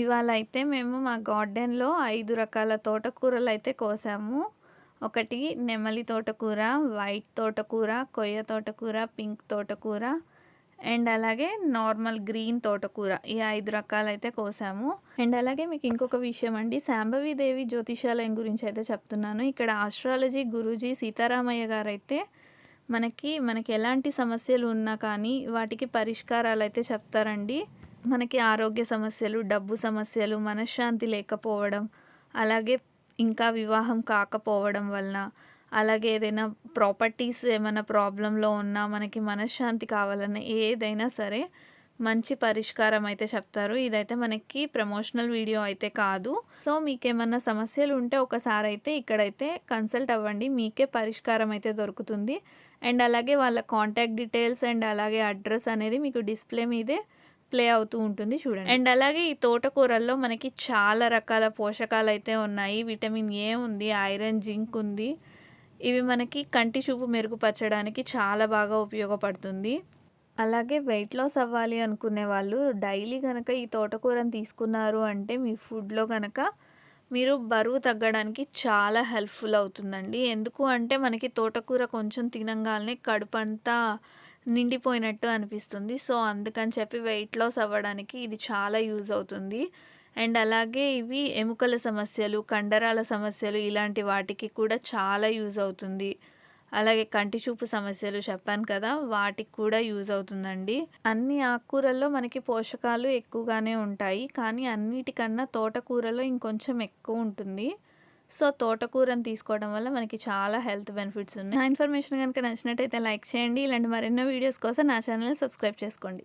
ఇవాళ అయితే మేము మా గార్డెన్‌లో ఐదు రకాల తోటకూరలు అయితే కోసాము. ఒకటి నెమలి తోటకూర, వైట్ తోటకూర, కొయ్య తోటకూర, పింక్ తోటకూర అండ్ అలాగే నార్మల్ గ్రీన్ తోటకూర. ఈ ఐదు రకాలైతే కోసాము. అండ్ అలాగే మీకు ఇంకొక విషయం అండి శాంభవీదేవి జ్యోతిషాలయం గురించి అయితే చెప్తున్నాను. ఇక్కడ ఆస్ట్రాలజీ గురూజీ సీతారామయ్య గారు అయితే మనకి మనకి ఎలాంటి సమస్యలు ఉన్నా కానీ వాటికి పరిష్కారాలు అయితే చెప్తారండి. మనకి ఆరోగ్య సమస్యలు, డబ్బు సమస్యలు, మనశ్శాంతి లేకపోవడం, అలాగే ఇంకా వివాహం కాకపోవడం వలన, అలాగే ఏదైనా ప్రాపర్టీస్ ఏమైనా ప్రాబ్లంలో ఉన్నా, మనకి మనశ్శాంతి కావాలన్నా ఏదైనా సరే మంచి పరిష్కారం అయితే చెప్తారు. ఇదైతే మనకి ప్రమోషనల్ వీడియో అయితే కాదు. సో, మీకేమన్నా సమస్యలు ఉంటే ఒకసారి అయితే ఇక్కడైతే కన్సల్ట్ అవ్వండి. మీకే పరిష్కారం అయితే దొరుకుతుంది. అండ్ అలాగే వాళ్ళ కాంటాక్ట్ డీటెయిల్స్ అండ్ అలాగే అడ్రస్ అనేది మీకు డిస్‌ప్లే మీదే ప్లే అవుతూ ఉంటుంది చూడండి. అండ్ అలాగే ఈ తోటకూరల్లో మనకి చాలా రకాల పోషకాలు అయితే ఉన్నాయి. విటమిన్ ఏ ఉంది, ఐరన్, జింక్ ఉంది. ఇవి మనకి కంటి చూపు మెరుగుపరచడానికి చాలా బాగా ఉపయోగపడుతుంది. అలాగే వెయిట్ లాస్ అవ్వాలి అనుకునే వాళ్ళు డైలీ కనుక ఈ తోటకూరని తీసుకున్నారు అంటే మీ ఫుడ్‌లో కనుక మీరు బరువు తగ్గడానికి చాలా హెల్ప్‌ఫుల్ అవుతుందండి. ఎందుకు అంటే మనకి తోటకూర కొంచెం తినంగాల్నే కడుపంతా నిండిపోయినట్టు అనిపిస్తుంది. సో, అందుకని చెప్పి వెయిట్ లాస్ అవ్వడానికి ఇది చాలా యూజ్ అవుతుంది. అండ్ అలాగే ఇవి ఎముకల సమస్యలు, కండరాల సమస్యలు ఇలాంటి వాటికి కూడా చాలా యూజ్ అవుతుంది. అలాగే కంటి చూపు సమస్యలు చెప్పాను కదా! వాటికి కూడా యూజ్ అవుతుందండి. అన్ని ఆకుకూరల్లో మనకి పోషకాలు ఎక్కువగానే ఉంటాయి. కానీ అన్నిటికన్నా తోటకూరలో ఇంకొంచెం ఎక్కువ ఉంటుంది. సో, తోటకూరని తీసుకోవడం వల్ల మనకి చాలా హెల్త్ బెనిఫిట్స్ ఉన్నాయి. నా ఇన్ఫర్మేషన్ కనుక నచ్చినట్టయితే లైక్ చేయండి. ఇలాంటి మరెన్నో వీడియోస్ కోసం నా ఛానల్ సబ్స్క్రైబ్ చేసుకోండి.